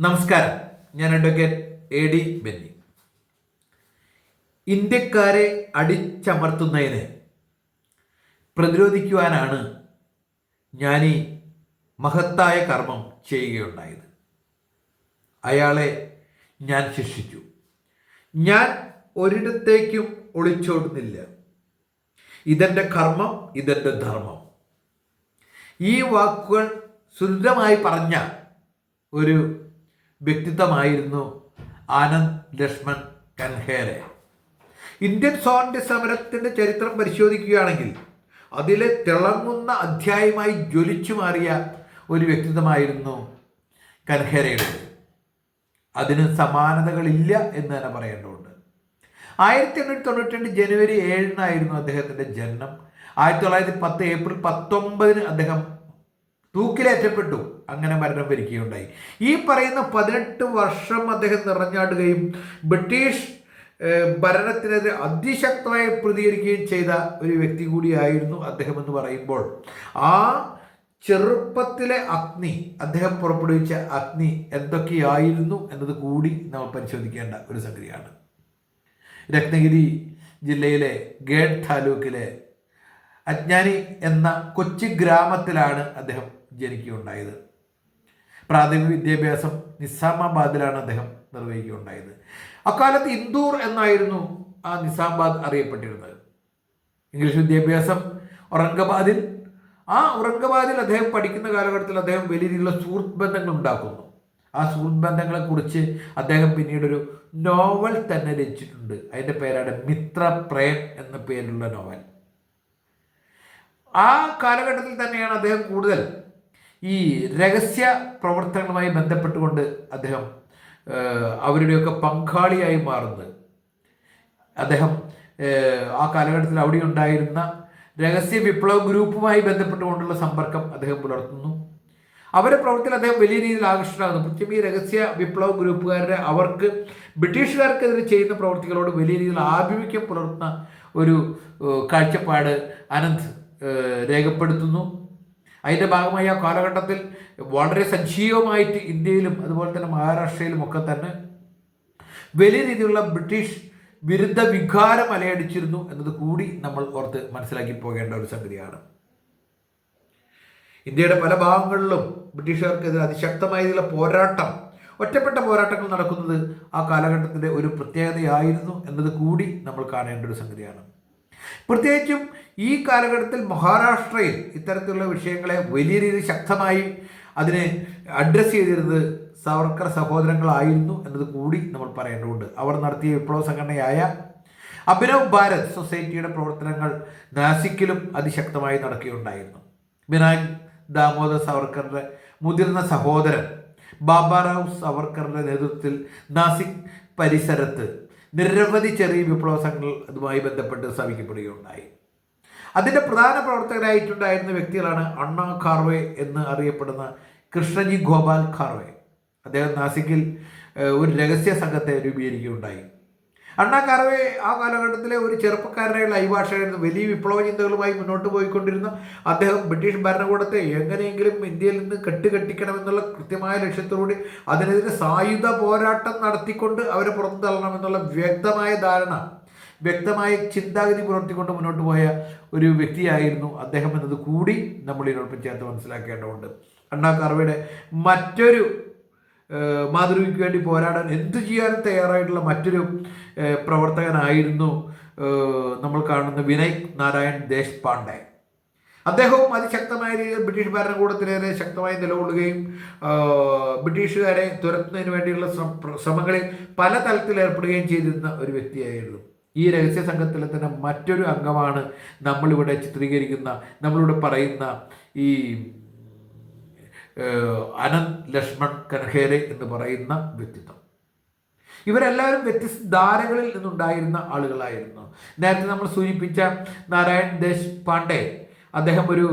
നമസ്കാരം. ഞാൻ advocate A D Benny. ഇന്ത്യക്കാരെ അടിച്ചമർത്തുന്നതിന് പ്രതിരോധിക്കുവാനാണ് ഞാൻ ഈ മഹത്തായ കർമ്മം ചെയ്യുകയുണ്ടായത്. അയാളെ ഞാൻ ശിക്ഷിച്ചു. ഞാൻ ഒരിടത്തേക്കും ഒളിച്ചോടുന്നില്ല. ഇതെന്റെ കർമ്മം ഇതെന്റെ ധർമ്മം. ഈ വാക്കുകൾ സുന്ദരമായി പറഞ്ഞ ഒരു വ്യക്തിത്വമായിരുന്നു ആനന്ദ് ലക്ഷ്മൺ കൻഹേരെ ഇന്ത്യൻ സ്വാതന്ത്ര്യ സമരത്തിന്റെ ചരിത്രം പരിശോധിക്കുകയാണെങ്കിൽ അതിലെ തിളങ്ങുന്ന അധ്യായമായി ജ്വലിച്ചു മാറിയ ഒരു വ്യക്തിത്വമായിരുന്നു കൻഹേരയുടെ അതിന് സമാനതകളില്ല എന്ന് തന്നെ പറയേണ്ടതുണ്ട്. ആയിരത്തി എണ്ണൂറ്റി തൊണ്ണൂറ്റി രണ്ട് ജനുവരി ഏഴിനായിരുന്നു അദ്ദേഹത്തിന്റെ ജനനം. ആയിരത്തി തൊള്ളായിരത്തി പത്ത് ഏപ്രിൽ പത്തൊമ്പതിന് അദ്ദേഹം തൂക്കിലേറ്റപ്പെട്ടു. അങ്ങനെ മരണം വരികയുണ്ടായി. ഈ പറയുന്ന പതിനെട്ട് വർഷം അദ്ദേഹം നിറഞ്ഞാടുകയും ബ്രിട്ടീഷ് ഭരണത്തിനെതിരെ അതിശക്തമായി പ്രതികരിക്കുകയും ചെയ്ത ഒരു വ്യക്തി കൂടിയായിരുന്നു അദ്ദേഹം എന്ന് പറയുമ്പോൾ. ആ ചെറുപ്പത്തിലെ അഗ്നി അദ്ദേഹം പുറപ്പെടുവിച്ച അഗ്നി എന്തൊക്കെയായിരുന്നു എന്നത് കൂടി നമ്മൾ പരിശോധിക്കേണ്ട ഒരു സംഗതിയാണ്. രത്നഗിരി ജില്ലയിലെ ഗേഡ് താലൂക്കിലെ അജ്ഞാനി എന്ന കൊച്ചു ഗ്രാമത്തിലാണ് അദ്ദേഹം ജനിക്കുകയുണ്ടായത്. പ്രാഥമിക വിദ്യാഭ്യാസം നിസാമാബാദിലാണ് അദ്ദേഹം നിർവഹിക്കുകയുണ്ടായത്. അക്കാലത്ത് ഇന്ദൂർ എന്നായിരുന്നു ആ നിസാമാബാദ് അറിയപ്പെട്ടിരുന്നത്. ഇംഗ്ലീഷ് വിദ്യാഭ്യാസം ഔറംഗബാദിൽ ആ ഔറംഗബാദിൽ അദ്ദേഹം പഠിക്കുന്ന കാലഘട്ടത്തിൽ അദ്ദേഹം വലിയ രീതിയിലുള്ള സുഹൃത്ത് ബന്ധങ്ങൾ ഉണ്ടാക്കുന്നു. ആ സുഹൃത്ത് ബന്ധങ്ങളെക്കുറിച്ച് അദ്ദേഹം പിന്നീട് ഒരു നോവൽ തന്നെ രചിച്ചിട്ടുണ്ട്. അതിന്റെ പേരാണ് മിത്രപ്രേം എന്ന പേരിലുള്ള നോവൽ. ആ കാലഘട്ടത്തിൽ തന്നെയാണ് അദ്ദേഹം കൂടുതൽ ഈ രഹസ്യ പ്രവർത്തനങ്ങളുമായി ബന്ധപ്പെട്ടുകൊണ്ട് അദ്ദേഹം അവരുടെയൊക്കെ പങ്കാളിയായി മാറുന്നത്. അദ്ദേഹം ആ കാലഘട്ടത്തിൽ അവിടെ ഉണ്ടായിരുന്ന രഹസ്യ വിപ്ലവ ഗ്രൂപ്പുമായി ബന്ധപ്പെട്ടുകൊണ്ടുള്ള സമ്പർക്കം അദ്ദേഹം പുലർത്തുന്നു. അവരുടെ പ്രവർത്തനം അദ്ദേഹം വലിയ രീതിയിൽ ആകർഷണമാകുന്നു പ്രത്യേകം ഈ രഹസ്യ വിപ്ലവ ഗ്രൂപ്പുകാരുടെ അവർക്ക് ബ്രിട്ടീഷുകാർക്കെതിരെ ചെയ്യുന്ന പ്രവർത്തികളോട് വലിയ രീതിയിൽ ആഭിമുഖ്യം പുലർത്തുന്ന ഒരു കാഴ്ചപ്പാട് അനന്ത് രേഖപ്പെടുത്തുന്നു. അതിന്റെ ഭാഗമായി ആ കാലഘട്ടത്തിൽ വളരെ സജീവമായിട്ട് ഇന്ത്യയിലും അതുപോലെ തന്നെ മഹാരാഷ്ട്രയിലും ഒക്കെ തന്നെ വലിയ രീതിയിലുള്ള ബ്രിട്ടീഷ് വിരുദ്ധ വികാരം അലയടിച്ചിരുന്നു എന്നത് കൂടി നമ്മൾ ഓർത്ത് മനസ്സിലാക്കി പോകേണ്ട ഒരു സംഗതിയാണ്. ഇന്ത്യയുടെ പല ഭാഗങ്ങളിലും ബ്രിട്ടീഷുകാർക്കെതിരെ അതിശക്തമായ രീതിയിലുള്ള പോരാട്ടം ഒറ്റപ്പെട്ട പോരാട്ടങ്ങൾ നടക്കുന്നത് ആ കാലഘട്ടത്തിന്റെ ഒരു പ്രത്യേകതയായിരുന്നു എന്നത് കൂടി നമ്മൾ കാണേണ്ട ഒരു സംഗതിയാണ്. പ്രത്യേകിച്ചും ഈ കാലഘട്ടത്തിൽ മഹാരാഷ്ട്രയിൽ ഇത്തരത്തിലുള്ള വിഷയങ്ങളെ വലിയ രീതിയിൽ ശക്തമായി അതിനെ അഡ്രസ്സ് ചെയ്തിരുന്നത് സവർക്കർ സഹോദരങ്ങളായിരുന്നു എന്നത് കൂടി നമ്മൾ പറയേണ്ടതുണ്ട്. അവർ നടത്തിയ വിപ്ലവ സംഘടനയായ അഭിനവ് ഭാരത് സൊസൈറ്റിയുടെ പ്രവർത്തനങ്ങൾ നാസിക്കിലും അതിശക്തമായി നടക്കുകയുണ്ടായിരുന്നു. വിനായക് ദാമോദർ സവർക്കറുടെ മുതിർന്ന സഹോദരൻ ബാബാറാവ് സവർക്കറുടെ നേതൃത്വത്തിൽ നാസിക് പരിസരത്ത് നിരവധി ചെറിയ വിപ്ലവ സംഘങ്ങൾ അതുമായി ബന്ധപ്പെട്ട് സ്ഥാപിക്കപ്പെടുകയുണ്ടായി. അതിന്റെ പ്രധാന പ്രവർത്തകരായിട്ടുണ്ടായിരുന്ന വ്യക്തികളാണ് അണ്ണ ഖാർവെ എന്ന് അറിയപ്പെടുന്ന കൃഷ്ണജി ഗോപാൽ ഖാർവെ. അദ്ദേഹം നാസിക്കിൽ ഒരു രഹസ്യ സംഘത്തെ രൂപീകരിക്കുകയുണ്ടായി. അണ്ണാ ഖാർവെ ആ കാലഘട്ടത്തിലെ ഒരു ചെറുപ്പക്കാരനായുള്ള അഭിഭാഷകനായിരുന്നു. വലിയ വിപ്ലവ ചിന്തകളുമായി മുന്നോട്ട് പോയിക്കൊണ്ടിരുന്ന. അദ്ദേഹം ബ്രിട്ടീഷ് ഭരണകൂടത്തെ എങ്ങനെയെങ്കിലും ഇന്ത്യയിൽ നിന്ന് കെട്ടുകെട്ടിക്കണമെന്നുള്ള കൃത്യമായ ലക്ഷ്യത്തോടുകൂടി അതിനെതിരെ സായുധ പോരാട്ടം നടത്തിക്കൊണ്ട് അവരെ പുറത്തു തള്ളണമെന്നുള്ള വ്യക്തമായ ധാരണ വ്യക്തമായ ചിന്താഗതി പുലർത്തിക്കൊണ്ട് മുന്നോട്ട് പോയ ഒരു വ്യക്തിയായിരുന്നു അദ്ദേഹം എന്നത് കൂടി നമ്മൾ ഇതിനോടൊപ്പം ചേർത്ത് മനസ്സിലാക്കേണ്ടതുണ്ട്. അണ്ണാ കർവയുടെ മറ്റൊരു ഏഹ്, മാതൃകയ്ക്ക് വേണ്ടി പോരാടാൻ എന്ത് ചെയ്യാനും തയ്യാറായിട്ടുള്ള മറ്റൊരു പ്രവർത്തകനായിരുന്നു നമ്മൾ കാണുന്ന വിനയ് നാരായൺ ദേശ്പാണ്ഡെ. അദ്ദേഹവും അതിശക്തമായ രീതിയിൽ ബ്രിട്ടീഷ് ഭരണകൂടത്തിനെതിരെ ശക്തമായി നിലകൊള്ളുകയും ബ്രിട്ടീഷുകാരെ തുരത്തുന്നതിന് വേണ്ടിയുള്ള ശ്രമ- ശ്രമങ്ങളിൽ പല തലത്തിൽ ഏർപ്പെടുകയും ചെയ്തിരുന്ന ഒരു വ്യക്തിയായിരുന്നു. ഈ രഹസ്യ സംഘത്തിലെ തന്നെ മറ്റൊരു അംഗമാണ് നമ്മളിവിടെ ചിത്രീകരിക്കുന്ന നമ്മളിവിടെ പറയുന്ന ഈ അനന്ത് ലക്ഷ്മൺ കൻഹേരെ എന്ന് പറയുന്ന വ്യക്തിത്വം. ഇവരെല്ലാവരും വ്യത്യസ്ത ധാരകളിൽ നിന്നുണ്ടായിരുന്ന ആളുകളായിരുന്നു. നേരത്തെ നമ്മൾ സൂചിപ്പിച്ച നാരായൺ ദേശ് പാണ്ഡെ അദ്ദേഹം ഒരു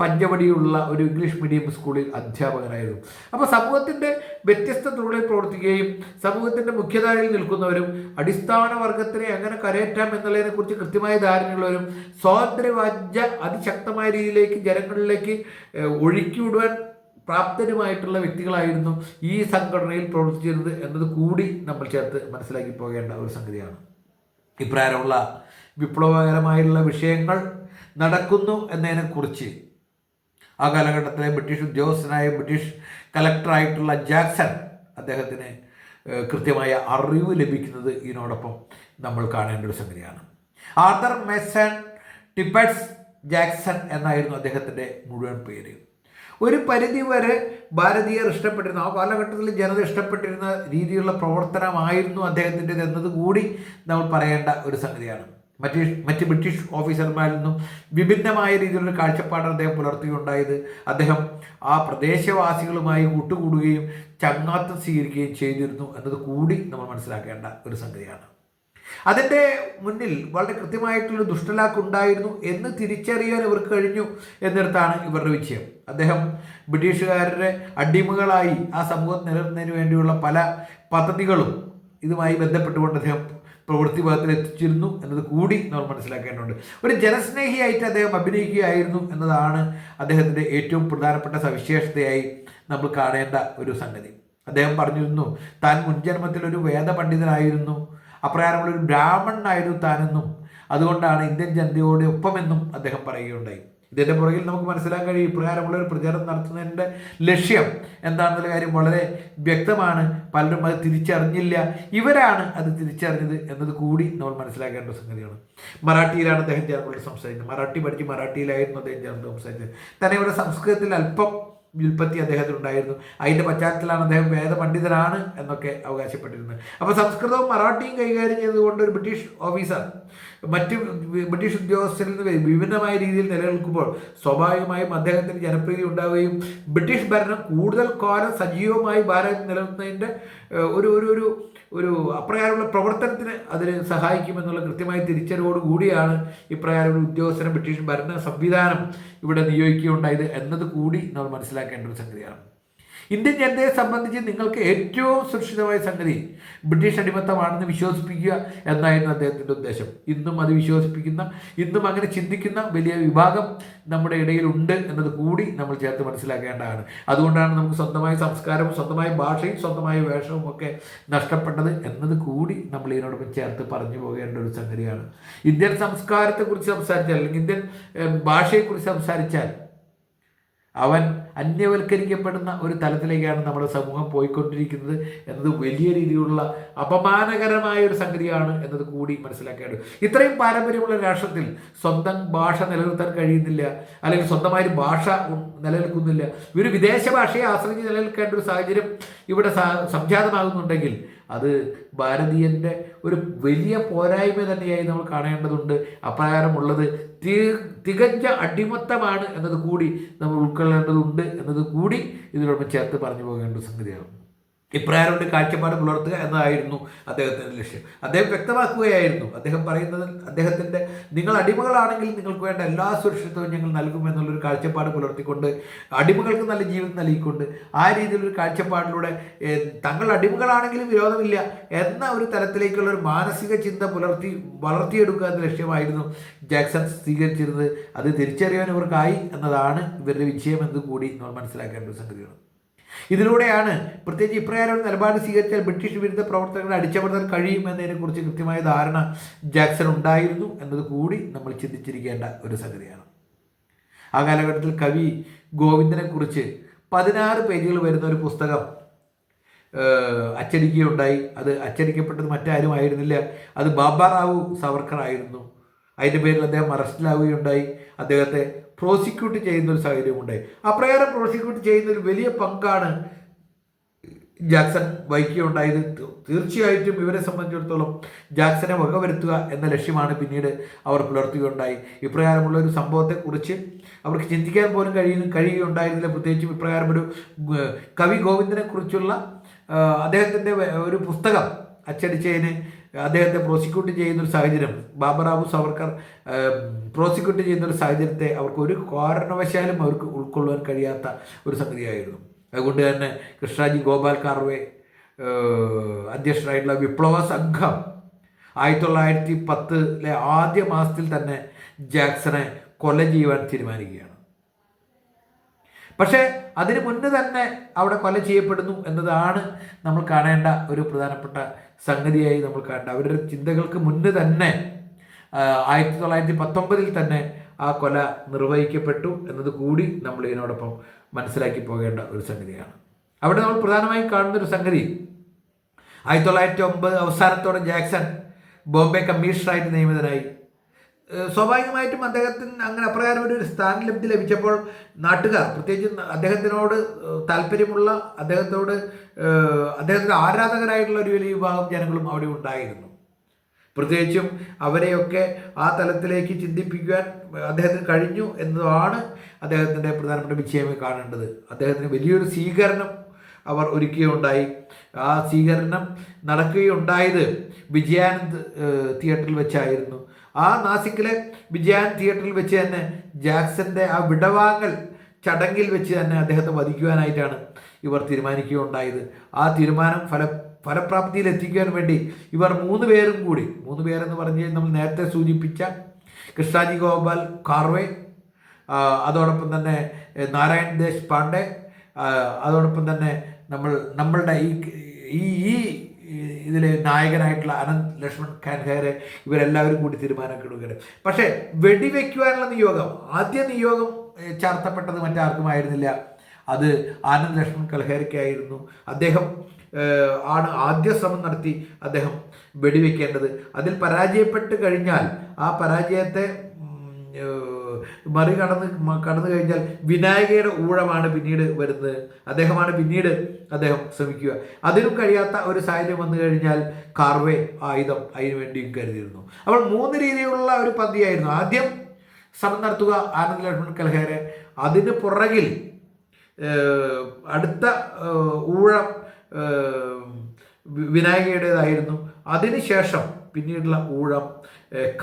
പഞ്ചവടിയുള്ള ഒരു ഇംഗ്ലീഷ് മീഡിയം സ്കൂളിൽ അധ്യാപകനായിരുന്നു. അപ്പോൾ സമൂഹത്തിന്റെ വ്യത്യസ്ത തുറകളിൽ പ്രവർത്തിക്കുകയും സമൂഹത്തിന്റെ മുഖ്യധാരയിൽ നിൽക്കുന്നവരും അടിസ്ഥാന വർഗത്തിനെ എങ്ങനെ കരയേറ്റാം എന്നുള്ളതിനെക്കുറിച്ച് കൃത്യമായ ധാരണയുള്ളവരും സ്വാതന്ത്ര്യവാജ്യ അതിശക്തമായ രീതിയിലേക്ക് ജനങ്ങളിലേക്ക് ഒഴുക്കി ഒഴുക്കിവിടുവാൻ പ്രാപ്തരുമായിട്ടുള്ള വ്യക്തികളായിരുന്നു ഈ സംഘടനയിൽ പ്രവർത്തിച്ചിരുന്നത് എന്നത് കൂടി നമ്മൾ ചേർത്ത് മനസ്സിലാക്കി പോകേണ്ട ഒരു സംഗതിയാണ്. ഇപ്രകാരമുള്ള വിപ്ലവകരമായുള്ള വിഷയങ്ങൾ നടക്കുന്നു എന്നതിനെക്കുറിച്ച് ആ കാലഘട്ടത്തിലെ ബ്രിട്ടീഷ് ഉദ്യോഗസ്ഥനായ ബ്രിട്ടീഷ് കലക്ടറായിട്ടുള്ള ജാക്സൺ അദ്ദേഹത്തിന് കൃത്യമായ അറിവ് ലഭിക്കുന്നത് ഇതിനോടൊപ്പം നമ്മൾ കാണേണ്ട ഒരു സംഗതിയാണ്. ആർതർ മെസൺ ടിപ്പറ്റ്സ് ജാക്സൺ എന്നായിരുന്നു അദ്ദേഹത്തിന്റെ മുഴുവൻ പേര്. ഒരു പരിധി വരെ ഭാരതീയർ ഇഷ്ടപ്പെട്ടിരുന്നു. ആ കാലഘട്ടത്തിൽ ജനത ഇഷ്ടപ്പെട്ടിരുന്ന രീതിയിലുള്ള പ്രവർത്തനമായിരുന്നു അദ്ദേഹത്തിന്റെത് എന്നത് കൂടി നമ്മൾ പറയേണ്ട ഒരു സംഗതിയാണ്. മറ്റ് മറ്റ് ബ്രിട്ടീഷ് ഓഫീസർമാരിൽ നിന്നും വിഭിന്നമായ രീതിയിലുള്ള കാഴ്ചപ്പാടാണ് അദ്ദേഹം പുലർത്തിയുണ്ടായത്. അദ്ദേഹം ആ പ്രദേശവാസികളുമായി കൂട്ടുകൂടുകയും ചങ്ങാത്തം സ്വീകരിക്കുകയും ചെയ്തിരുന്നു എന്നത് കൂടി നമ്മൾ മനസ്സിലാക്കേണ്ട ഒരു സംഗതിയാണ്. അതിന്റെ മുന്നിൽ വളരെ കൃത്യമായിട്ടുള്ള ദുഷ്ടലാക്ക് ഉണ്ടായിരുന്നു എന്ന് തിരിച്ചറിയാൻ ഇവർക്ക് കഴിഞ്ഞു എന്നിടത്താണ് ഇവരുടെ വിജയം. അദ്ദേഹം ബ്രിട്ടീഷുകാരുടെ അടിമകളായി ആ സമൂഹം നിലനിർത്തുന്നതിന് വേണ്ടിയുള്ള പല പദ്ധതികളും ഇതുമായി ബന്ധപ്പെട്ടുകൊണ്ട് അദ്ദേഹം പ്രവൃത്തി ഭാഗത്തിൽ എത്തിച്ചിരുന്നു എന്നത് കൂടി നമ്മൾ മനസ്സിലാക്കേണ്ടതുണ്ട്. ഒരു ജനസ്നേഹിയായിട്ട് അദ്ദേഹം അഭിനയിക്കുകയായിരുന്നു എന്നതാണ് അദ്ദേഹത്തിന്റെ ഏറ്റവും പ്രധാനപ്പെട്ട സവിശേഷതയായി നമ്മൾ കാണേണ്ട ഒരു സംഗതി. അദ്ദേഹം പറഞ്ഞിരുന്നു താൻ മുൻജന്മത്തിൽ ഒരു വേദപണ്ഡിതനായിരുന്നു. അപ്രകാരമുള്ള ഒരു ബ്രാഹ്മണനായിരുന്നു താനെന്നും അതുകൊണ്ടാണ് ഇന്ത്യൻ ജനതയോട് ഒപ്പമെന്നും അദ്ദേഹം പറയുകയുണ്ടായി. ഇതിന്റെ പുറകിൽ നമുക്ക് മനസ്സിലാക്കാൻ കഴിയും ഇപ്രകാരമുള്ള ഒരു പ്രചാരണം നടത്തുന്നതിന്റെ ലക്ഷ്യം എന്താണെന്നുള്ള കാര്യം വളരെ വ്യക്തമാണ്. പലരും അത് തിരിച്ചറിഞ്ഞില്ല. ഇവരാണ് അത് തിരിച്ചറിഞ്ഞത് എന്നത് കൂടി നമ്മൾ മനസ്സിലാക്കേണ്ട സംഗതിയാണ്. മറാഠിയിലാണ് അദ്ദേഹം ചേർന്നുകൊണ്ട് സംസാരിക്കുന്നത്. മറാഠി പഠിച്ച് മറാഠിയിലായിരുന്നു അദ്ദേഹം ചേർന്ന് സംസാരിച്ചത്. തന്നെ ഇവിടെ സംസ്കൃതത്തിൽ അല്പം വ്യുൽപ്പത്തി അദ്ദേഹത്തിനുണ്ടായിരുന്നു. അതിന്റെ പശ്ചാത്തലത്തിലാണ് അദ്ദേഹം വേദപണ്ഡിതനാണ് എന്നൊക്കെ അവകാശപ്പെട്ടിരുന്നത്. അപ്പോൾ സംസ്കൃതവും മറാഠിയും കൈകാര്യം ചെയ്തുകൊണ്ട് ഒരു ബ്രിട്ടീഷ് ഓഫീസർ മറ്റ് ബ്രിട്ടീഷ് ഉദ്യോഗസ്ഥരിൽ നിന്ന് വിഭിന്നമായ രീതിയിൽ നിലനിൽക്കുമ്പോൾ സ്വാഭാവികമായും അദ്ദേഹത്തിന് ജനപ്രീതി ഉണ്ടാവുകയും ബ്രിട്ടീഷ് ഭരണം കൂടുതൽ കാലം സജീവമായി ഭാരതത്തിൽ നിലനിർത്തുന്നതിന്റെ ഏഹ്, ഒരു ഒരു ഒരു ഒരു അപ്രകാരമുള്ള പ്രവർത്തനത്തിന് അതിന് സഹായിക്കുമെന്നുള്ള കൃത്യമായ തിരിച്ചറിവോട് കൂടിയാണ് ഇപ്രകാരം ഒരു ഉദ്യോഗസ്ഥനെ ബ്രിട്ടീഷ് ഭരണ സംവിധാനം ഇവിടെ നിയോഗിക്കുകയുണ്ടായത് എന്നത് കൂടി നമ്മൾ മനസ്സിലാക്കേണ്ട ഒരു സംഗതിയാണ്. ഇന്ത്യൻ ജനതയെ സംബന്ധിച്ച് നിങ്ങൾക്ക് ഏറ്റവും സുരക്ഷിതമായ സംഗതി ബ്രിട്ടീഷ് അടിമത്തമാണെന്ന് വിശ്വസിപ്പിക്കുക എന്നായിരുന്നു അദ്ദേഹത്തിന്റെ ഉദ്ദേശം. ഇന്നും അത് വിശ്വസിപ്പിക്കുന്ന ഇന്നും അങ്ങനെ ചിന്തിക്കുന്ന വലിയ വിഭാഗം നമ്മുടെ ഇടയിലുണ്ട് എന്നത് കൂടി നമ്മൾ ചേർത്ത് മനസ്സിലാക്കേണ്ടതാണ്. അതുകൊണ്ടാണ് നമുക്ക് സ്വന്തമായ സംസ്കാരവും സ്വന്തമായ ഭാഷയും സ്വന്തമായ വേഷവും ഒക്കെ നഷ്ടപ്പെട്ടത് എന്നത് കൂടി നമ്മൾ ഇതിനോടൊപ്പം ചേർത്ത് പറഞ്ഞു പോകേണ്ട ഒരു സംഗതിയാണ്. ഇന്ത്യൻ സംസ്കാരത്തെക്കുറിച്ച് സംസാരിച്ചാൽ അല്ലെങ്കിൽ ഇന്ത്യൻ ഭാഷയെക്കുറിച്ച് സംസാരിച്ചാൽ അവൻ അന്യവൽക്കരിക്കപ്പെടുന്ന ഒരു തലത്തിലേക്കാണ് നമ്മുടെ സമൂഹം പോയിക്കൊണ്ടിരിക്കുന്നത് എന്നത് വലിയ രീതിയിലുള്ള അപമാനകരമായ ഒരു സംഗതിയാണ് എന്നത് കൂടി മനസ്സിലാക്കേണ്ടത്. ഇത്രയും പാരമ്പര്യമുള്ള രാഷ്ട്രത്തിൽ സ്വന്തം ഭാഷ നിലനിർത്താൻ കഴിയുന്നില്ല അല്ലെങ്കിൽ സ്വന്തമായൊരു ഭാഷ നിലനിൽക്കുന്നില്ല. ഒരു വിദേശ ഭാഷയെ ആശ്രയിച്ച് നിലനിൽക്കേണ്ട ഒരു സാഹചര്യം ഇവിടെ സംജാതമാകുന്നുണ്ടെങ്കിൽ അത് ഭാരതീയന്റെ ഒരു വലിയ പോരായ്മ തന്നെയായി നമ്മൾ കാണേണ്ടതുണ്ട്. അപ്രകാരമുള്ളത് തികഞ്ഞ അടിമത്തമാണ് എന്നത് കൂടി നമ്മൾ ഉൾക്കൊള്ളേണ്ടതുണ്ട്. എന്നത് കൂടി ഇതിനോടൊപ്പം ചേർത്ത് പറഞ്ഞു പോകേണ്ട സംഗതിയാണ് ഇപ്രകാരം ഒരു കാഴ്ചപ്പാട് പുലർത്തുക എന്നതായിരുന്നു അദ്ദേഹത്തിന്റെ ലക്ഷ്യം. അദ്ദേഹം വ്യക്തമാക്കുകയായിരുന്നു. അദ്ദേഹം പറയുന്നത് അദ്ദേഹത്തിന്റെ നിങ്ങൾ അടിമകളാണെങ്കിൽ നിങ്ങൾക്ക് വേണ്ട എല്ലാ സുരക്ഷിതവും ഞങ്ങൾ നൽകുമെന്നുള്ളൊരു കാഴ്ചപ്പാട് പുലർത്തിക്കൊണ്ട് അടിമകൾക്ക് നല്ല ജീവിതം നൽകിക്കൊണ്ട് ആ രീതിയിലൊരു കാഴ്ചപ്പാടിലൂടെ തങ്ങൾ അടിമകളാണെങ്കിലും വിരോധമില്ല എന്ന ഒരു തലത്തിലേക്കുള്ള ഒരു മാനസിക ചിന്ത പുലർത്തി വളർത്തിയെടുക്കുക എന്ന ലക്ഷ്യമായിരുന്നു ജാക്സൺ സ്വീകരിച്ചിരുന്നത്. അത് തിരിച്ചറിയാൻ ഇവർക്കായി എന്നതാണ് ഇവരുടെ വിജയം എന്ന് കൂടി നമ്മൾ മനസ്സിലാക്കേണ്ട ഒരു സംഗതിയാണ്. ഇതിലൂടെയാണ് പ്രത്യേകിച്ച് ഇപ്രകാരം നിലപാട് സ്വീകരിച്ചാൽ ബ്രിട്ടീഷ് വിരുദ്ധ പ്രവർത്തനങ്ങൾ അടിച്ചമർത്താൻ കഴിയും എന്നതിനെക്കുറിച്ച് കൃത്യമായ ധാരണ ജാക്സൺ ഉണ്ടായിരുന്നു എന്നത് കൂടി നമ്മൾ ചിന്തിച്ചിരിക്കേണ്ട ഒരു സംഗതിയാണ്. ആ കാലഘട്ടത്തിൽ കവി ഗോവിന്ദനെ കുറിച്ച് പതിനാറ് പേജുകൾ വരുന്ന ഒരു പുസ്തകം അച്ചടിക്കുകയുണ്ടായി. അത് അച്ചടിക്കപ്പെട്ടത് മറ്റാരും ആയിരുന്നില്ല. അത് ബാബാറാവു സവർക്കർ ആയിരുന്നു അതിന്റെ പേരിൽ അദ്ദേഹം അറസ്റ്റിലാവുകയുണ്ടായി. അദ്ദേഹത്തെ പ്രോസിക്യൂട്ട് ചെയ്യുന്ന ഒരു സാഹചര്യമുണ്ട് അപ്രകാരം പ്രോസിക്യൂട്ട് ചെയ്യുന്ന ഒരു വലിയ പങ്കാണ് ജാക്സൺ വഹിക്കുകയുണ്ടായത്. തീർച്ചയായിട്ടും ഇവരെ സംബന്ധിച്ചിടത്തോളം ജാക്സനെ വകവരുത്തുക എന്ന ലക്ഷ്യമാണ് പിന്നീട് അവർ പുലർത്തുകയുണ്ടായി. ഇപ്രകാരമുള്ള ഒരു സംഭവത്തെക്കുറിച്ച് അവർക്ക് ചിന്തിക്കാൻ പോലും കഴിയുന്ന കഴിയുകയുണ്ടായിരുന്നില്ല. പ്രത്യേകിച്ചും ഇപ്രകാരം ഒരു കവി ഗോവിന്ദനെക്കുറിച്ചുള്ള അദ്ദേഹത്തിന്റെ ഒരു പുസ്തകം അച്ചടിച്ചതിന് അദ്ദേഹത്തെ പ്രോസിക്യൂട്ട് ചെയ്യുന്നൊരു സാഹചര്യം. ബാബറാവു സവർക്കർ പ്രോസിക്യൂട്ട് ചെയ്യുന്നൊരു സാഹചര്യത്തെ അവർക്ക് ഒരു കാരണവശാലും അവർക്ക് ഉൾക്കൊള്ളുവാൻ കഴിയാത്ത ഒരു സംഗതിയായിരുന്നു. അതുകൊണ്ട് തന്നെ കൃഷ്ണാജി ഗോപാൽ കാർവെ അധ്യക്ഷനായിട്ടുള്ള വിപ്ലവ സംഘം ആയിരത്തി തൊള്ളായിരത്തി പത്തിലെ ആദ്യ മാസത്തിൽ തന്നെ ജാക്സനെ കൊല ചെയ്യുവാൻ തീരുമാനിക്കുകയാണ്. പക്ഷേ അതിന് മുന്നേ തന്നെ അവിടെ കൊല ചെയ്യപ്പെടുന്നു എന്നതാണ് നമ്മൾ കാണേണ്ട ഒരു പ്രധാനപ്പെട്ട സംഗതിയായി നമ്മൾ കാണേണ്ട അവരുടെ ചിന്തകൾക്ക് മുന്നേ തന്നെ ആയിരത്തി തൊള്ളായിരത്തി പത്തൊമ്പതിൽ തന്നെ ആ കൊല നിർവഹിക്കപ്പെട്ടു എന്നത് കൂടി നമ്മൾ ഇതിനോടൊപ്പം മനസ്സിലാക്കി പോകേണ്ട ഒരു സംഗതിയാണ്. അവിടെ നമ്മൾ പ്രധാനമായും കാണുന്ന ഒരു സംഗതി ആയിരത്തി തൊള്ളായിരത്തി ഒമ്പത് അവസാനത്തോടെ ജാക്സൺ ബോംബെ കമ്മീഷണറായിട്ട് നിയമിതനായി. സ്വാഭാവികമായിട്ടും അദ്ദേഹത്തിന് അങ്ങനെ അപ്രകാരം ഒരു സ്ഥാനലബ്ധി ലഭിച്ചപ്പോൾ നാട്ടുകാർ പ്രത്യേകിച്ച് അദ്ദേഹത്തിനോട് താല്പര്യമുള്ള അദ്ദേഹത്തോട് അദ്ദേഹത്തിന്റെ ആരാധകരായിട്ടുള്ള ഒരു വലിയ വിഭാഗം ജനങ്ങളും അവിടെ ഉണ്ടായിരുന്നു. പ്രത്യേകിച്ചും അവരെയൊക്കെ ആ തലത്തിലേക്ക് ചിന്തിപ്പിക്കുവാൻ അദ്ദേഹത്തിന് കഴിഞ്ഞു എന്നതാണ് അദ്ദേഹത്തിന്റെ പ്രധാനപ്പെട്ട വിജയമായി കാണേണ്ടത്. അദ്ദേഹത്തിന് വലിയൊരു സ്വീകരണം അവർ ഒരുക്കുകയുണ്ടായി ആ സ്വീകരണം നടക്കുകയുണ്ടായത് വിജയാനന്ദ് തിയേറ്ററിൽ വെച്ചായിരുന്നു. ആ നാസിക്കിലെ വിജയാൻ തിയേറ്ററിൽ വെച്ച് തന്നെ ജാക്സന്റെ ആ വിടവാങ്ങൽ ചടങ്ങിൽ വെച്ച് തന്നെ അദ്ദേഹത്തെ വധിക്കുവാനായിട്ടാണ് ഇവർ തീരുമാനിക്കുകയുണ്ടായത്. ആ തീരുമാനം ഫല ഫലപ്രാപ്തിയിൽ എത്തിക്കാൻ വേണ്ടി ഇവർ മൂന്ന് പേരും കൂടി മൂന്ന് പേരെന്ന് പറഞ്ഞ് നമ്മൾ നേരത്തെ സൂചിപ്പിച്ച കൃഷ്ണാജി ഗോപാൽ കാർവേ അതോടൊപ്പം തന്നെ നാരായൺ ദേശ് പാണ്ഡെ അതോടൊപ്പം തന്നെ നമ്മൾ നമ്മളുടെ ഈ ഈ ഇതിലെ നായകനായിട്ടുള്ള അനന്ത് ലക്ഷ്മൺ ഖാൻഖാരെ ഇവരെല്ലാവരും കൂടി തീരുമാനമെടുക്കുകയാണ്. പക്ഷേ വെടിവെക്കുവാനുള്ള നിയോഗം ആദ്യ നിയോഗം ചർത്തപ്പെട്ടത് മറ്റാർക്കുമായിരുന്നില്ല അത് ആനന്ദ് ലക്ഷ്മൺ കൽഹേരയ്ക്കായിരുന്നു അദ്ദേഹം ആണ് ആദ്യ ശ്രമം നടത്തി അദ്ദേഹം വെടിവെക്കേണ്ടത്. അതിൽ പരാജയപ്പെട്ട് കഴിഞ്ഞാൽ ആ പരാജയത്തെ മറികടന്ന് കടന്നു കഴിഞ്ഞാൽ വിനായകയുടെ ഊഴമാണ് പിന്നീട് വരുന്നത്. അദ്ദേഹമാണ് പിന്നീട് അദ്ദേഹം ശ്രമിക്കുക. അതിനും കഴിയാത്ത ഒരു സാഹചര്യം വന്നു കഴിഞ്ഞാൽ കാർവേ ആയുധം അതിനു വേണ്ടി കരുതിയിരുന്നു. അപ്പോൾ മൂന്ന് രീതിയിലുള്ള ഒരു പദ്ധതിയായിരുന്നു ആദ്യം സമരം നടത്തുക ആനന്ദ് ലക്ഷ്മൺ കൽഹേരെ. അതിന് പുറകിൽ അടുത്ത ഊഴം വിനായകയുടേതായിരുന്നു. അതിനുശേഷം പിന്നീടുള്ള ഊഴം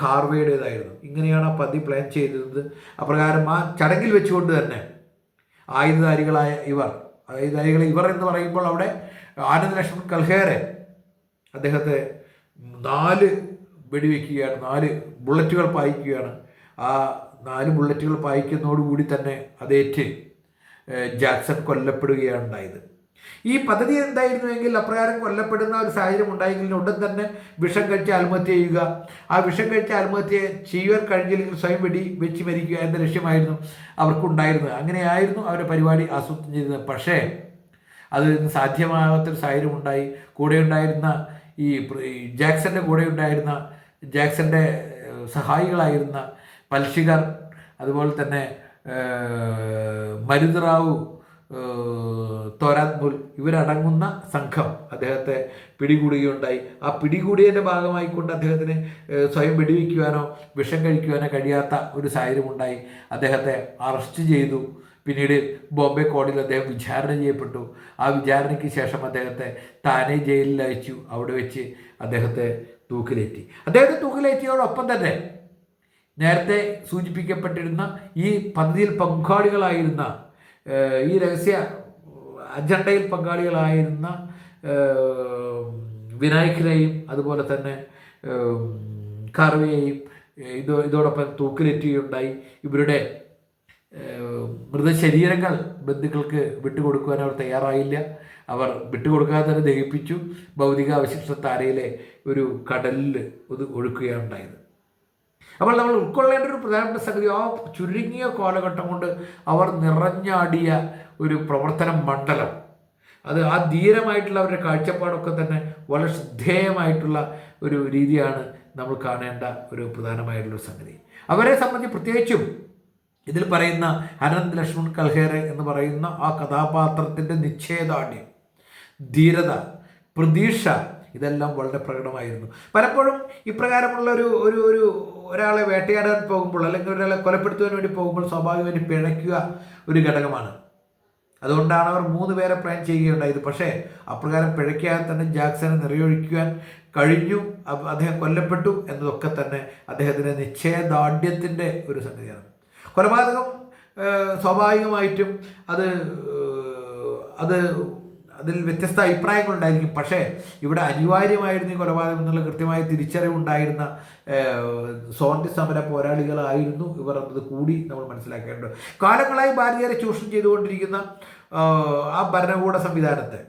കാർവയുടേതായിരുന്നു. ഇങ്ങനെയാണ് ആ പതി പ്ലാൻ ചെയ്തിരുന്നത്. അപ്രകാരം ആ ചടങ്ങിൽ വെച്ചുകൊണ്ട് തന്നെ ആയുധധാരികളായ ഇവർ ആയുധധാരികൾ ഇവർ എന്ന് പറയുമ്പോൾ അവിടെ ആനന്ദ ലക്ഷ്മൺ കൽഹേറെ അദ്ദേഹത്തെ നാല് വെടിവെക്കുകയാണ് നാല് ബുള്ളറ്റുകൾ പായിക്കുകയാണ്. ആ നാല് ബുള്ളറ്റുകൾ പായിക്കുന്നതോടുകൂടി തന്നെ അതേറ്റ് ജാക്സൺ കൊല്ലപ്പെടുകയാണ് ഉണ്ടായത്. ഈ പദ്ധതി എന്തായിരുന്നുവെങ്കിൽ അപ്രകാരം കൊല്ലപ്പെടുന്ന ഒരു സാഹചര്യം ഉണ്ടായെങ്കിൽ ഉടൻ തന്നെ വിഷം കഴിച്ച് ആത്മഹത്യ ചെയ്യുക. ആ വിഷം കഴിച്ച് ആത്മഹത്യ ചെയ്യുവാൻ കഴിഞ്ഞില്ലെങ്കിൽ സ്വയം വെടി വെച്ച് മരിക്കുക എന്ന ലക്ഷ്യമായിരുന്നു അവർക്കുണ്ടായിരുന്നത്. അങ്ങനെയായിരുന്നു അവരുടെ പരിപാടി ആസൂത്രണം ചെയ്തത്. പക്ഷേ അത് സാധ്യമാകാത്തൊരു സാഹചര്യം ഉണ്ടായി. കൂടെ ഉണ്ടായിരുന്ന ഈ ജാക്സന്റെ കൂടെ ഉണ്ടായിരുന്ന ജാക്സന്റെ ഏഹ്, സഹായികളായിരുന്ന പൽഷികർ അതുപോലെ തന്നെ മരുതറാവു തോരാത്മുൽ ഇവരടങ്ങുന്ന സംഘം അദ്ദേഹത്തെ പിടികൂടുകയുണ്ടായി. ആ പിടികൂടിയതിന്റെ ഭാഗമായിക്കൊണ്ട് അദ്ദേഹത്തിന് സ്വയം വെടിവെക്കുവാനോ വിഷം കഴിക്കുവാനോ കഴിയാത്ത ഒരു സാഹചര്യം ഉണ്ടായി അദ്ദേഹത്തെ അറസ്റ്റ് ചെയ്തു. പിന്നീട് ബോംബെ കോടതിയിൽ അദ്ദേഹം വിചാരണ ചെയ്യപ്പെട്ടു. ആ വിചാരണയ്ക്ക് ശേഷം അദ്ദേഹത്തെ താനെ ജയിലിൽ അയച്ചു. അവിടെ വെച്ച് അദ്ദേഹത്തെ തൂക്കിലേറ്റി. അദ്ദേഹത്തെ തൂക്കിലേറ്റിയോടൊപ്പം തന്നെ നേരത്തെ സൂചിപ്പിക്കപ്പെട്ടിരുന്ന ഈ പദ്ധതിയിൽ പങ്കാളികളായിരുന്ന ഈ രഹസ്യ അജണ്ടയിൽ പങ്കാളികളായിരുന്ന വിനായകരെയും അതുപോലെ തന്നെ കാർവയെയും ഇതോ ഇതോടൊപ്പം തൂക്കിലെറ്റുകയുണ്ടായി ഇവരുടെ മൃതശരീരങ്ങൾ ബന്ധുക്കൾക്ക് വിട്ടുകൊടുക്കുവാൻ അവർ തയ്യാറായില്ല. അവർ വിട്ടുകൊടുക്കാതെ തന്നെ ദഹിപ്പിച്ചു. ഭൗതിക അവശിഷ്ട താരയിലെ ഒരു കടലിൽ ഒഴുക്കുകയാണ് ഉണ്ടായത് അപ്പോൾ നമ്മൾ ഉൾക്കൊള്ളേണ്ട ഒരു പ്രധാനപ്പെട്ട സംഗതി ആ ചുരുങ്ങിയ കാലഘട്ടം കൊണ്ട് അവർ നിറഞ്ഞാടിയ ഒരു പ്രവർത്തന മണ്ഡലം. അത് ആ ധീരമായിട്ടുള്ള അവരുടെ കാഴ്ചപ്പാടൊക്കെ തന്നെ വളരെ ശ്രദ്ധേയമായിട്ടുള്ള ഒരു രീതിയാണ് നമ്മൾ കാണേണ്ട ഒരു പ്രധാനമായിട്ടുള്ള സംഗതി. അവരെ സംബന്ധിച്ച് പ്രത്യേകിച്ചും ഇതിൽ പറയുന്ന അനന്ത് ലക്ഷ്മൺ കൽഹേറെ എന്ന് പറയുന്ന ആ കഥാപാത്രത്തിന്റെ നിശ്ചയദാർഢ്യം ധീരത പ്രതീക്ഷ ഇതെല്ലാം വളരെ പ്രകടമായിരുന്നു. പലപ്പോഴും ഇപ്രകാരമുള്ള ഒരു ഒരു ഒരു ഒരാളെ വേട്ടയാടാൻ പോകുമ്പോൾ അല്ലെങ്കിൽ ഒരാളെ കൊലപ്പെടുത്തുവാൻ വേണ്ടി പോകുമ്പോൾ സ്വാഭാവികമായിട്ട് പിഴയ്ക്കുക ഒരു ഘടകമാണ്. അതുകൊണ്ടാണ് അവർ മൂന്ന് പേരെ പ്ലാൻ ചെയ്യുകയുണ്ടായത്. പക്ഷേ അപ്രകാരം പിഴയ്ക്കാതെ തന്നെ ജാക്സനെ നിറയൊഴിക്കുവാൻ കഴിഞ്ഞു. അദ്ദേഹം കൊല്ലപ്പെട്ടു എന്നതൊക്കെ തന്നെ അദ്ദേഹത്തിന്റെ നിശ്ചയദാർഢ്യത്തിന്റെ ഒരു സംഗതിയാണ്. കൊലപാതകം സ്വാഭാവികമായിട്ടും അത് അത് അതിൽ വ്യത്യസ്ത അഭിപ്രായങ്ങളുണ്ടായിരിക്കും പക്ഷേ ഇവിടെ അനിവാര്യമായിരുന്നു ഈ കൊലപാതകം എന്നുള്ള കൃത്യമായ തിരിച്ചറിവുണ്ടായിരുന്ന സ്വാതന്ത്ര്യ സമര പോരാളികളായിരുന്നു ഇവർ എന്നത് കൂടി നമ്മൾ മനസ്സിലാക്കേണ്ടത്. കാലങ്ങളായി ഭാരതീയരെ ചൂഷണം ചെയ്തുകൊണ്ടിരിക്കുന്ന ആ, ഭരണകൂട സംവിധാനത്തെ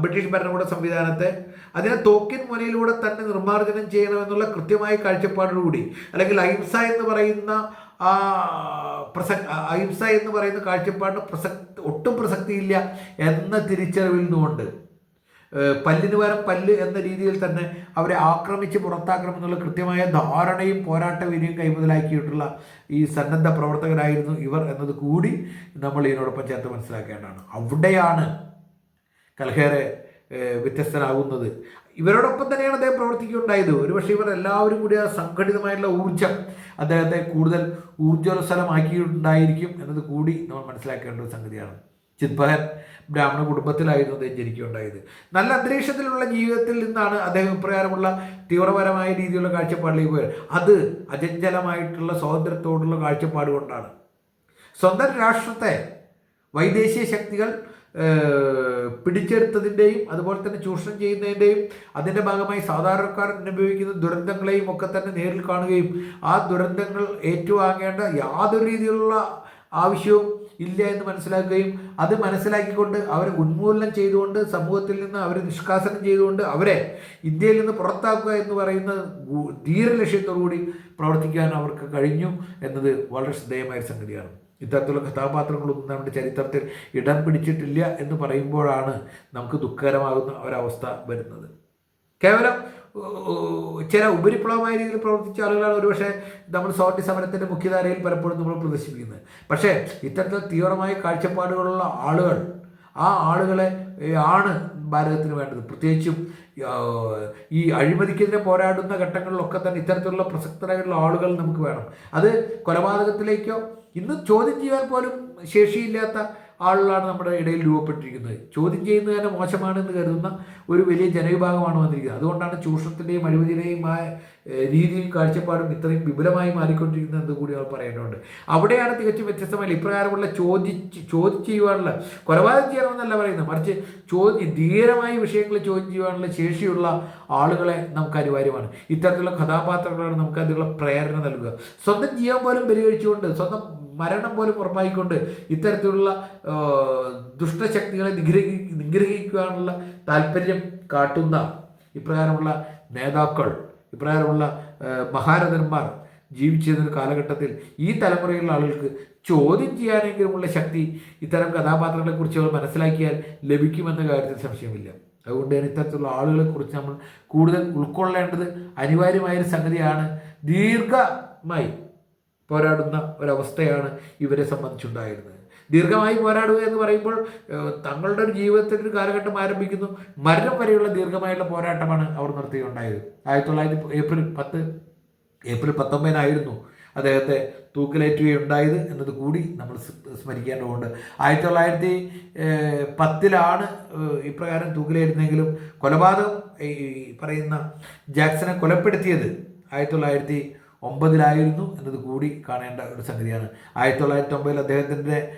ബ്രിട്ടീഷ് ഭരണകൂട സംവിധാനത്തെ അതിനെ തോക്കിൻ മുനയിലൂടെ തന്നെ നിർമ്മാർജനം ചെയ്യണമെന്നുള്ള കൃത്യമായ കാഴ്ചപ്പാടോടുകൂടി അല്ലെങ്കിൽ അഹിംസ എന്ന് പറയുന്ന ആ പ്രസ അഹിംസ എന്ന് പറയുന്ന കാഴ്ചപ്പാടിന് പ്രസക്തി ഒട്ടും പ്രസക്തിയില്ല എന്ന തിരിച്ചറിവിൽ നിന്നുകൊണ്ട് പല്ലിന് പകരം പല്ല് എന്ന രീതിയിൽ തന്നെ അവരെ ആക്രമിച്ച് പുറത്താക്കണം എന്നുള്ള കൃത്യമായ ധാരണയും പോരാട്ട വിനയും കൈമുതലാക്കിയിട്ടുള്ള ഈ സന്നദ്ധ പ്രവർത്തകരായിരുന്നു ഇവർ എന്നത് കൂടി നമ്മൾ ഇതിനോടൊപ്പം ചേർത്ത് മനസ്സിലാക്കേണ്ടതാണ്. അവിടെയാണ് കൽഹേറെ ഏഹ് വ്യത്യസ്തനാകുന്നത്. ഇവരോടൊപ്പം തന്നെയാണ് അദ്ദേഹം പ്രവർത്തിക്കുകയുണ്ടായത്. ഒരുപക്ഷെ ഇവർ എല്ലാവരും കൂടി ആ സംഘടിതമായിട്ടുള്ള ഊർജം അദ്ദേഹത്തെ കൂടുതൽ ഊർജോത്സലമാക്കിയിട്ടുണ്ടായിരിക്കും എന്നത് കൂടി നമ്മൾ മനസ്സിലാക്കേണ്ട ഒരു സംഗതിയാണ്. ചിത്പഹൻ ബ്രാഹ്മണ കുടുംബത്തിലായിരുന്നു അദ്ദേഹം ജനിക്കുകയുണ്ടായത്. നല്ല അന്തരീക്ഷത്തിലുള്ള ജീവിതത്തിൽ നിന്നാണ് അദ്ദേഹം ഇപ്രകാരമുള്ള തീവ്രപരമായ രീതിയിലുള്ള കാഴ്ചപ്പാടിലേക്ക് പോയത്. അത് അചഞ്ചലമായിട്ടുള്ള സ്വാതന്ത്ര്യത്തോടുള്ള കാഴ്ചപ്പാട് കൊണ്ടാണ്. സ്വന്തം രാഷ്ട്രത്തെ വൈദേശിക ശക്തികൾ പിടിച്ചെടുത്തതിന്റെയും അതുപോലെ തന്നെ ചൂഷണം ചെയ്യുന്നതിന്റെയും അതിന്റെ ഭാഗമായി സാധാരണക്കാർ അനുഭവിക്കുന്ന ദുരന്തങ്ങളെയും ഒക്കെ തന്നെ നേരിൽ കാണുകയും ആ ദുരന്തങ്ങൾ ഏറ്റുവാങ്ങേണ്ട യാതൊരു രീതിയിലുള്ള ആവശ്യവും ഇല്ല എന്ന് മനസ്സിലാക്കുകയും അത് മനസ്സിലാക്കിക്കൊണ്ട് അവരെ ഉന്മൂലനം ചെയ്തുകൊണ്ട് സമൂഹത്തിൽ നിന്ന് അവരെ നിഷ്കാസനം ചെയ്തുകൊണ്ട് അവരെ ഇന്ത്യയിൽ നിന്ന് പുറത്താക്കുക എന്ന് പറയുന്ന ഗു- ധീരലക്ഷ്യത്തോടുകൂടി പ്രവർത്തിക്കാൻ അവർക്ക് കഴിഞ്ഞു എന്നത് വളരെ ശ്രദ്ധേയമായ സംഗതിയാണ്. ഇത്തരത്തിലുള്ള കഥാപാത്രങ്ങളൊന്നും നമ്മുടെ ചരിത്രത്തിൽ ഇടം പിടിച്ചിട്ടില്ല എന്ന് പറയുമ്പോഴാണ് നമുക്ക് ദുഃഖകരമാകുന്ന ഒരവസ്ഥ വരുന്നത്. കേവലം ചില ഉപരിപ്ലവമായ രീതിയിൽ പ്രവർത്തിച്ച ആളുകളാണ് ഒരുപക്ഷെ നമ്മൾ സ്വാതന്ത്ര്യ സമരത്തിന്റെ മുഖ്യധാരയിൽ പലപ്പോഴും നമ്മൾ പ്രദർശിപ്പിക്കുന്നത്. പക്ഷേ ഇത്തരത്തിൽ തീവ്രമായ കാഴ്ചപ്പാടുകളുള്ള ആളുകൾ ആ ആളുകളെ ആണ് ഭാരതത്തിന് വേണ്ടത്. പ്രത്യേകിച്ചും ഈ അഴിമതിക്കെതിരെ പോരാടുന്ന ഘട്ടങ്ങളിലൊക്കെ തന്നെ ഇത്തരത്തിലുള്ള പ്രസക്തരായിട്ടുള്ള ആളുകൾ നമുക്ക് വേണം. അത് കൊലപാതകത്തിലേക്കോ ഇന്ന് ചോദ്യം ചെയ്യാൻ പോലും ശേഷിയില്ലാത്ത ആളുകളാണ് നമ്മുടെ ഇടയിൽ രൂപപ്പെട്ടിരിക്കുന്നത്. ചോദ്യം ചെയ്യുന്നത് തന്നെ മോശമാണെന്ന് കരുതുന്ന ഒരു വലിയ ജനവിഭാഗമാണ് വന്നിരിക്കുന്നത്. അതുകൊണ്ടാണ് ചൂഷണത്തിന്റെയും അഴിമതിയുടെയും ആ രീതിയും കാഴ്ചപ്പാടും ഇത്രയും വിപുലമായി മാറിക്കൊണ്ടിരിക്കുന്നത് എന്ന് കൂടി അവർ പറയേണ്ടതുണ്ട് അവിടെയാണ് തികച്ചും വ്യത്യസ്തമായി ഇപ്രകാരമുള്ള ചോദിച്ച് ചോദ്യം ചെയ്യുവാനുള്ള കൊലപാതകം ചെയ്യണമെന്നല്ല പറയുന്നത്. മറിച്ച് ചോദ്യം ധീരമായ വിഷയങ്ങൾ ചോദ്യം ചെയ്യുവാനുള്ള ശേഷിയുള്ള ആളുകളെ നമുക്ക് അനിവാര്യമാണ്. ഇത്തരത്തിലുള്ള കഥാപാത്രങ്ങളാണ് നമുക്ക് അതിനുള്ള പ്രേരണ നൽകുക. സ്വന്തം ജീവൻ പോലും പരിഹരിച്ചുകൊണ്ട് സ്വന്തം മരണം പോലും ഉറപ്പായിക്കൊണ്ട് ഇത്തരത്തിലുള്ള ദുഷ്ടശക്തികളെ നിഗ്രഹി നിഗ്രഹിക്കുവാനുള്ള താല്പര്യം കാട്ടുന്ന ഇപ്രകാരമുള്ള നേതാക്കൾ ഇപ്രകാരമുള്ള മഹാരഥന്മാർ ജീവിച്ചിരുന്ന കാലഘട്ടത്തിൽ ഈ തലമുറയിലുള്ള ആളുകൾക്ക് ചോദ്യം ചെയ്യാനെങ്കിലുമുള്ള ശക്തി ഇത്തരം കഥാപാത്രങ്ങളെക്കുറിച്ച് അവർ മനസ്സിലാക്കിയാൽ ലഭിക്കുമെന്ന കാര്യത്തിൽ സംശയമില്ല. അതുകൊണ്ട് തന്നെ ഇത്തരത്തിലുള്ള ആളുകളെ കുറിച്ച് നമ്മൾ കൂടുതൽ ഉൾക്കൊള്ളേണ്ടത് അനിവാര്യമായൊരു സംഗതിയാണ് ദീർഘമായി പോരാടുന്ന ഒരവസ്ഥയാണ് ഇവരെ സംബന്ധിച്ചുണ്ടായിരുന്നത്. ദീർഘമായി പോരാടുക എന്ന് പറയുമ്പോൾ തങ്ങളുടെ ഒരു ജീവിതത്തിന്റെ ഒരു കാലഘട്ടം ആരംഭിക്കുന്നു. മരണം വരെയുള്ള ദീർഘമായുള്ള പോരാട്ടമാണ് അവർ നടത്തിയിട്ടുണ്ടായത്. ആയിരത്തി തൊള്ളായിരത്തി ഏപ്രിൽ പത്ത് ഏപ്രിൽ പത്തൊമ്പതിനായിരുന്നു അദ്ദേഹത്തെ തൂക്കിലേറ്റുകയുണ്ടായത് എന്നത് കൂടി നമ്മൾ സ്മരിക്കേണ്ടതുണ്ട് ആയിരത്തി തൊള്ളായിരത്തി പത്തിലാണ് ഇപ്രകാരം തൂക്കിലേറ്റുന്നെങ്കിലും കൊലപാതകം ഈ പറയുന്ന ജാക്സനെ കൊലപ്പെടുത്തിയത് ആയിരത്തി തൊള്ളായിരത്തി ഒമ്പതിലായിരുന്നു എന്നത് കൂടി കാണേണ്ട ഒരു സംഗതിയാണ്. ആയിരത്തി തൊള്ളായിരത്തി ഒമ്പതിൽ അദ്ദേഹത്തിന്റെ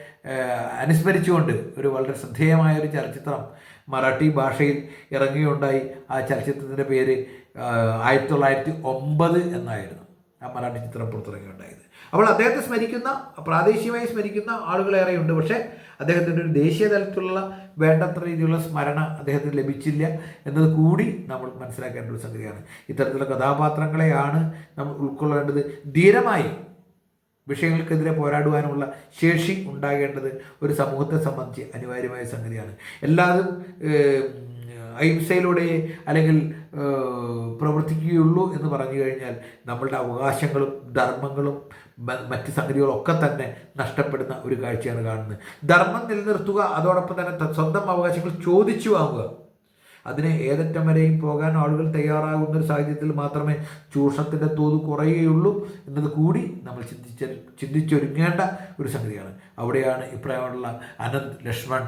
അനുസ്മരിച്ചുകൊണ്ട് ഒരു വളരെ ശ്രദ്ധേയമായ ഒരു ചലച്ചിത്രം മറാഠി ഭാഷയിൽ ഇറങ്ങുകയുണ്ടായി. ആ ചലച്ചിത്രത്തിന്റെ പേര് ആയിരത്തി തൊള്ളായിരത്തി ഒമ്പത് എന്നായിരുന്നു ആ മറാഠി ചിത്രം പുറത്തിറങ്ങിയുണ്ടായത് അപ്പോൾ അദ്ദേഹത്തെ സ്മരിക്കുന്ന പ്രാദേശികമായി സ്മരിക്കുന്ന ആളുകളേറെയുണ്ട്. പക്ഷേ അദ്ദേഹത്തിന്റെ ഒരു ദേശീയ തലത്തിലുള്ള വേണ്ടത്ര രീതിയിലുള്ള സ്മരണ അദ്ദേഹത്തിന് ലഭിച്ചില്ല എന്നത് കൂടി നമ്മൾ മനസ്സിലാക്കേണ്ട ഒരു സംഗതിയാണ്. ഇത്തരത്തിലുള്ള കഥാപാത്രങ്ങളെയാണ് നമ്മൾ ഉൾക്കൊള്ളേണ്ടത്. ധീരമായി വിഷയങ്ങൾക്കെതിരെ പോരാടുവാനുള്ള ശേഷി ഉണ്ടാകേണ്ടത് ഒരു സമൂഹത്തെ സംബന്ധിച്ച് അനിവാര്യമായ സംഗതിയാണ്. എല്ലാതും അഹിംസയിലൂടെ അല്ലെങ്കിൽ പ്രവർത്തിക്കുകയുള്ളൂ എന്ന് പറഞ്ഞു കഴിഞ്ഞാൽ നമ്മളുടെ അവകാശങ്ങളും ധർമ്മങ്ങളും മറ്റ് സംഗതികളൊക്കെ തന്നെ നഷ്ടപ്പെടുന്ന ഒരു കാഴ്ചയാണ് കാണുന്നത്. ധർമ്മം നിലനിർത്തുക അതോടൊപ്പം തന്നെ സ്വന്തം അവകാശങ്ങൾ ചോദിച്ചു വാങ്ങുക. അതിന് ഏതറ്റം വരെയും പോകാൻ ആളുകൾ തയ്യാറാകുന്ന ഒരു സാഹചര്യത്തിൽ മാത്രമേ ചൂഷണത്തിന്റെ തോത് കുറയുകയുള്ളൂ എന്നത് കൂടി നമ്മൾ ചിന്തിച്ച ചിന്തിച്ചൊരുങ്ങേണ്ട ഒരു സംഗതിയാണ്. അവിടെയാണ് ഇപ്രായമുള്ള അനന്ത് ലക്ഷ്മൺ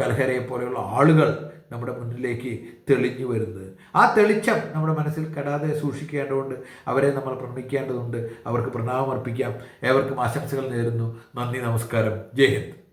കൽഹരയെ പോലെയുള്ള ആളുകൾ നമ്മുടെ മുന്നിലേക്ക് തെളിഞ്ഞു വരുന്നത്. ആ തെളിച്ചം നമ്മുടെ മനസ്സിൽ കെടാതെ സൂക്ഷിക്കേണ്ടതുകൊണ്ട് അവരെ നമ്മൾ പ്രണമിക്കേണ്ടതുണ്ട്. അവർക്ക് പ്രണാമം അർപ്പിക്കാം. ഏവർക്കും ആശംസകൾ നേരുന്നു. നന്ദി നമസ്കാരം. ജയ് ഹിന്ദ്.